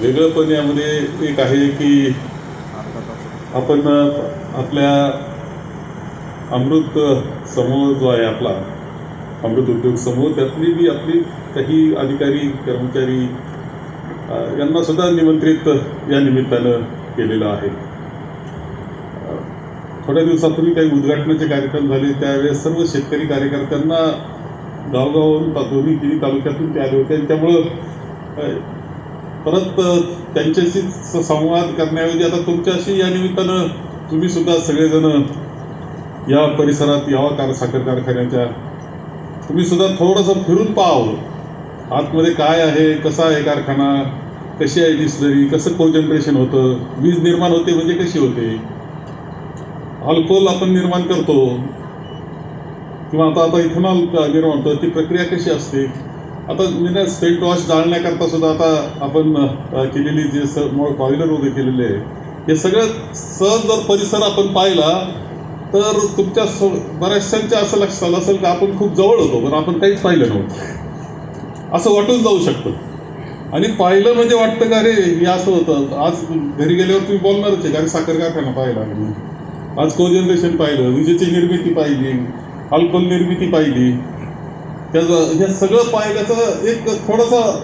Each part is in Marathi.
वेगळं पण यामध्ये एक आहे की आपण आपल्या अमृत समूह जो आहे आपला अमृत उद्योग समूह त्यातली बी आपली काही अधिकारी कर्मचारी यांना सुद्धा निमंत्रित या निमित्तानं केलेलं आहे. थोड्या दिवसापूर्वी काही उद्घाटनाचे कार्यक्रम झाले त्यावेळेस सर्व शेतकरी कार्यकर्त्यांना गावगावावरून ता- दोन्ही तिन्ही तालुक्यातून ते आले होते. आणि त्यामुळं परत त्यांच्याशी संवाद करण्याऐवजी आता तुमच्याशी या निमित्तानं तुम्ही सुद्धा सगळेजण या परिसरात यावा कार साखर कारखान्याच्या. तुम्ही सुद्धा थोडंसं फिरून पाहावं. आतमध्ये काय आहे कसा आहे कारखाना कशी आहे डिस्लरी कसं को जनरेशन होतं वीज निर्माण होते म्हणजे कशी होते? अल्कोहोल आपण निर्माण करतो. किंवा आता आता इथेनॉल निर्माण होतं ती प्रक्रिया कशी असते? आता मी स्टेट वॉश जाळण्याकरता सुद्धा आता आपण केलेली जे स बॉयलर वगैरे केलेले आहे हे सगळं सहज जर परिसर आपण पाहिला तर तुमच्या स बऱ्याचशांच्या असं लक्षात आलं असेल की आपण खूप जवळ होतो पण आपण काहीच पाहिलं नव्हतं. असं वाटून जाऊ शकतं. आणि पाहिलं म्हणजे वाटतं का रे हे असं होतं. आज घरी गेल्यावर तुम्ही बोलणारच आहे कारण साखर कारखाना पाहिला आज को जनरेशन पाहिलं विजेची निर्मिती पाहिली अल्कोहोल निर्मिती पाहिली. त्याचं हे सगळं पाहिल्याचं एक थोडंसं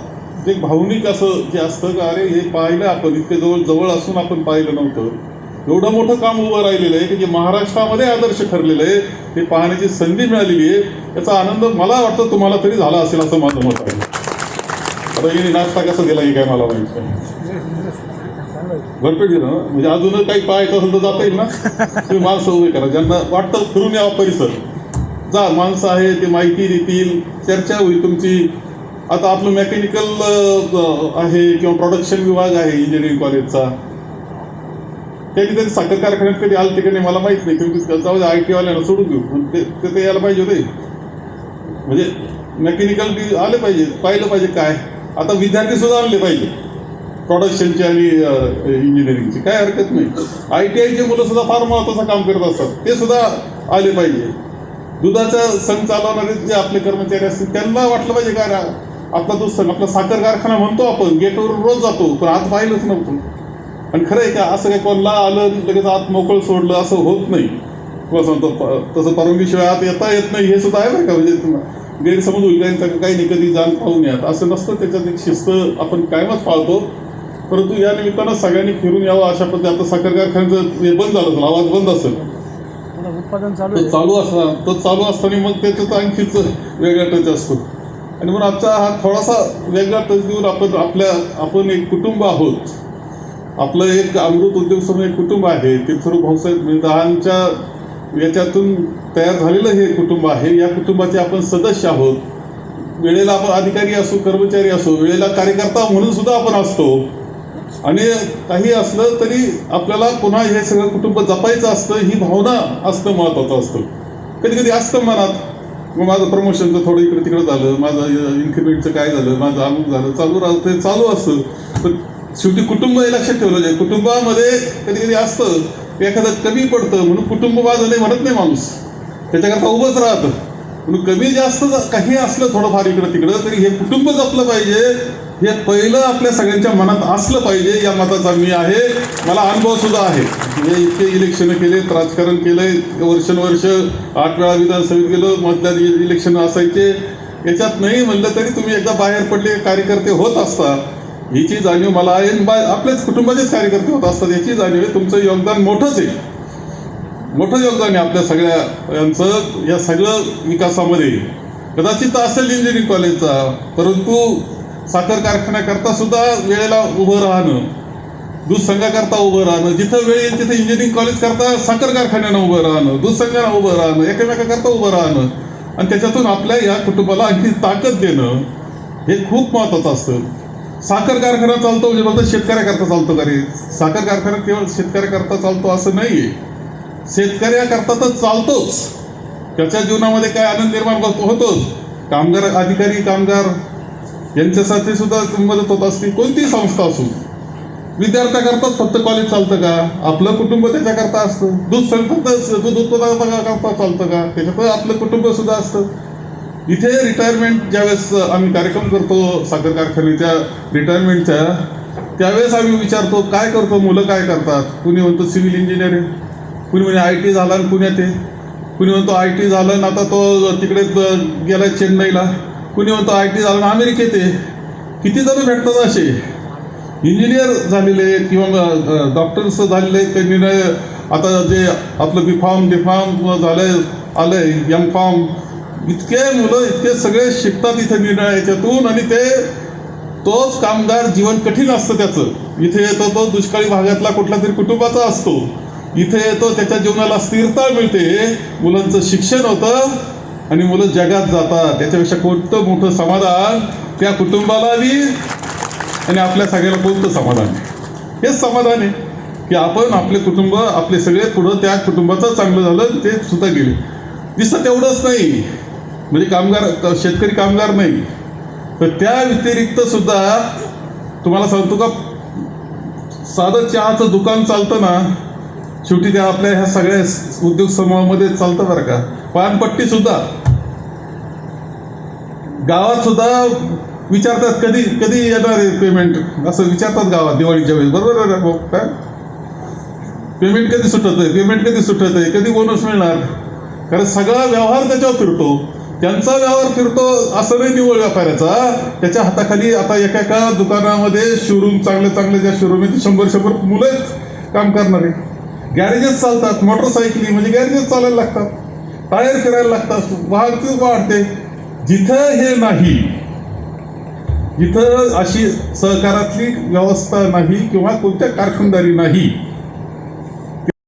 जे भावनिक असं जे असतं का अरे हे पाहिलं आपण इतके जवळ जवळ असून आपण पाहिलं नव्हतं. एवढं मोठं काम उभं राहिलेलं आहे की जे महाराष्ट्रामध्ये आदर्श ठरलेलं आहे ते पाहण्याची संधी मिळालेली आहे याचा आनंद मला वाटतं तुम्हाला तरी झाला असेल असं माझं मत आहे. आता यांनी नाश्ता कसा दिला हे काय मला माहिती भरपेट दिलं ना? म्हणजे अजून काही पाहायचं असेल तर जाता येईल ना? तुम्ही माणसं उभे करा. ज्यांना वाटतं फिरून यावा परिसर. जा माणसं आहे ते माहिती देतील चर्चा होईल तुमची. आता आपलं मेकॅनिकल आहे किंवा प्रोडक्शन विभाग आहे इंजिनिअरिंग कॉलेजचा त्यांनी तरी साखर कारखान्यात कधी आलं ते मला माहीत नाही. तुम्ही जाऊ आय टी वाल्याला सोडून घेऊ ते ते यायला पाहिजे होते. म्हणजे मेकॅनिकल आले पाहिजे पाहिलं पाहिजे काय. आता विद्यार्थी सुद्धा आणले पाहिजे. प्रोडक्शनची आणि इंजिनिअरिंगची काय हरकत नाही. आय टी आयचे मुलं सुद्धा फार महत्त्वाचं काम करत असतात. ते सुद्धा आले पाहिजे. दुधाचा संघ चालवणारे जे आपले कर्मचारी असतील त्यांना वाटलं पाहिजे काय आपला दूध संघ आपला साखर कारखाना म्हणतो आपण गेटवरून रोज जातो पण आत पाहिलंच नव्हतं. आणि खरं आहे का असं काही कोणला आलं लगेच आत मोकळ सोडलं असं होत नाही. किंवा सांगतो प- तसं परवानगीशिवाय आत येता येत नाही हे सुद्धा आहे बरं का म्हणजे गैरसमज होईल काही काही- नाही कधी जाण पाहून यात असं नसतं त्याच्यात एक शिस्त आपण कायमच पाळतो. परंतु या निमित्तानं सगळ्यांनी फिरून यावं अशा पद्धती आता साखर कारखान्याचं हे बंद झालं असेल आवाज बंद असेल. उत्पादन चालू तो चालू असता तो चालू असताना मग त्याच्यात आणखीच वेगळा टच असतो. आणि म्हणून आजचा हा थोडासा वेगळा टच देऊन आपण आपल्या आपण एक कुटुंब आहोत. आपलं एक अमृत उद्योग समूह एक कुटुंब आहे. तीर्थरू भाऊसाहेब मिळदहांच्या याच्यातून तयार झालेलं हे कुटुंब आहे. या कुटुंबाचे आपण सदस्य आहोत. वेळेला आपण अधिकारी असो कर्मचारी असो वेळेला कार्यकर्ता म्हणून सुद्धा आपण असतो. आणि काही असलं तरी आपल्याला पुन्हा हे सगळं कुटुंब जपायचं असतं ही भावना असणं महत्त्वाचं असतं. कधी कधी असतं मनात मग माझं प्रमोशनचं थोडं इकडं तिकडं झालं माझं इन्क्रिमेंटचं काय झालं माझं अमुक झालं चालू राहतं ते चालू असतं. पण शेवटी कुटुंब हे लक्षात ठेवलं जाईल. कुटुंबामध्ये कधी कधी असतं की एखादं कमी पडतं म्हणून कुटुंब माझं नाही म्हणत नाही माणूस. त्याच्याकरता उभंच राहतं. म्हणून कमी जास्त काही असलं थोडंफार इकडं तिकडं तरी हे कुटुंब जपलं पाहिजे. हे पहिलं आपल्या सगळ्यांच्या मनात असलं पाहिजे या मताचा मी आहे. मला अनुभव सुद्धा आहे. मी इतके इलेक्शन केलेत राजकारण केलंय वर्षानुवर्ष आठ वेळा विधानसभेत गेलो मधल्या इलेक्शन असायचे. याच्यात नाही म्हणलं तरी तुम्ही एकदा बाहेर पडले कार्यकर्ते होत असता हिची जाणीव मला आहे. बा- आपल्याच कुटुंबाचेच कार्यकर्ते होत असतात याची जाणीव आहे. तुमचं योगदान मोठंच आहे. मोठं योगदान आहे आपल्या सगळ्या यांचं या सगळं विकासामध्ये. कदाचित असेल इंजिनिअरिंग कॉलेजचा परंतु साखर कारखान्याकरता सुद्धा वेळेला उभं राहणं दूध संघाकरता उभं राहणं जिथं वेळ येईल तिथं इंजिनिअरिंग कॉलेज करता साखर कारखान्यानं उभं राहणं दूध संघानं उभं राहणं एकमेकाकरता उभं राहणं आणि त्याच्यातून आपल्या या कुटुंबाला आणखी ताकद देणं हे खूप महत्त्वाचं असतं. साखर कारखाना चालतो म्हणजे फक्त शेतकऱ्याकरता चालतो का रे? साखर कारखाना केवळ शेतकऱ्याकरता चालतो असं नाही आहे शेतकऱ्याकरता तर चालतोच. त्याच्या जीवनामध्ये काय आनंद निर्माण होतोच. कामगार अधिकारी कामगार यांच्यासाठी सुद्धा मदत होत असते कोणती संस्था असो विद्यार्थ्याकरताच फक्त कॉलेज चालतं का? आपलं कुटुंब त्याच्याकरता असतं. दूध संघ दूध उत्पादनाकरता चालतं का? त्याच्यात आपलं कुटुंब सुद्धा असतं. इथे रिटायरमेंट ज्यावेळेस आम्ही कार्यक्रम करतो साखर कारखान्याच्या रिटायरमेंटच्या त्यावेळेस आम्ही विचारतो काय करतो? मुलं काय करतात? कुणी म्हणतो सिव्हिल इंजिनिअरिंग कुणी म्हणे आय टी झाला आणि पुण्यात आहे. कुणी म्हणतो आय टी झालं आणि आता तो तिकडे गेला गेलाय चेन्नईला. कुणी म्हणतो आय टी झालं अमेरिकेत आहे. किती जण भेटतात असे? इंजिनियर झालेले आहेत किंवा डॉक्टर्स झालेले आहेत त्यांनी निर्णय आता जे आपलं बी फॉर्म डी फॉर्म झालंय आलंय एम फॉर्म इतके मुलं इतके सगळे शिकतात इथे निर्णय याच्यातून आणि ते तोच कामगार जीवन कठीण असतं त्याचं. इथे येतो तो दुष्काळी भागातला कुठला तरी कुटुंबाचा असतो. इथे येतो त्याच्या जीवनाला स्थिरता मिळते. मुलांचं शिक्षण होतं. आणि मुलं जगात जातात. त्याच्यापेक्षा कोणतं मोठं समाधान? त्या कुटुंबाला बी आणि आपल्या सगळ्याला कोणतं समाधान? आहे हेच समाधान आहे. की आपण आपले कुटुंब आपले सगळे पुढं त्या कुटुंबाचं चांगलं झालं ते सुद्धा गेले. दिसतं तेवढंच नाही. म्हणजे कामगार शेतकरी कामगार नाही. तर त्या व्यतिरिक्त सुद्धा तुम्हाला सांगतो का साधं चहाचं दुकान चालतं ना शेवटी त्या आपल्या ह्या सगळ्या उद्योग समूहामध्ये चालतं बरं का. पानपट्टी सुद्धा. गावात सुद्धा विचारतात कधी कधी येणार आहे पेमेंट असं विचारतात गावात दिवाळीच्या वेळेस. बरोबर आहे भाऊ? काय? पेमेंट कधी सुटत आहे? पेमेंट कधी सुटत आहे? कधी बोनस मिळणार? कारण सगळा व्यवहार त्याच्यावर फिरतो. त्यांचा व्यवहार फिरतो असं नाही निवड व्यापाऱ्याचा. त्याच्या हाताखाली आता एका एका दुकानामध्ये शोरूम चांगले चांगले ज्या शोरूम आहेत शंभर शंभर मुलं काम करणारे. गॅरेजेस चालतात मोटरसायकली म्हणजे गॅरेजेस चालायला लागतात. टायर करायला लागतात. वाहतूक वाढते. जिथं हे नाही जिथं अशी सहकारातली व्यवस्था नाही किंवा कोणत्या कारखानदारी नाही.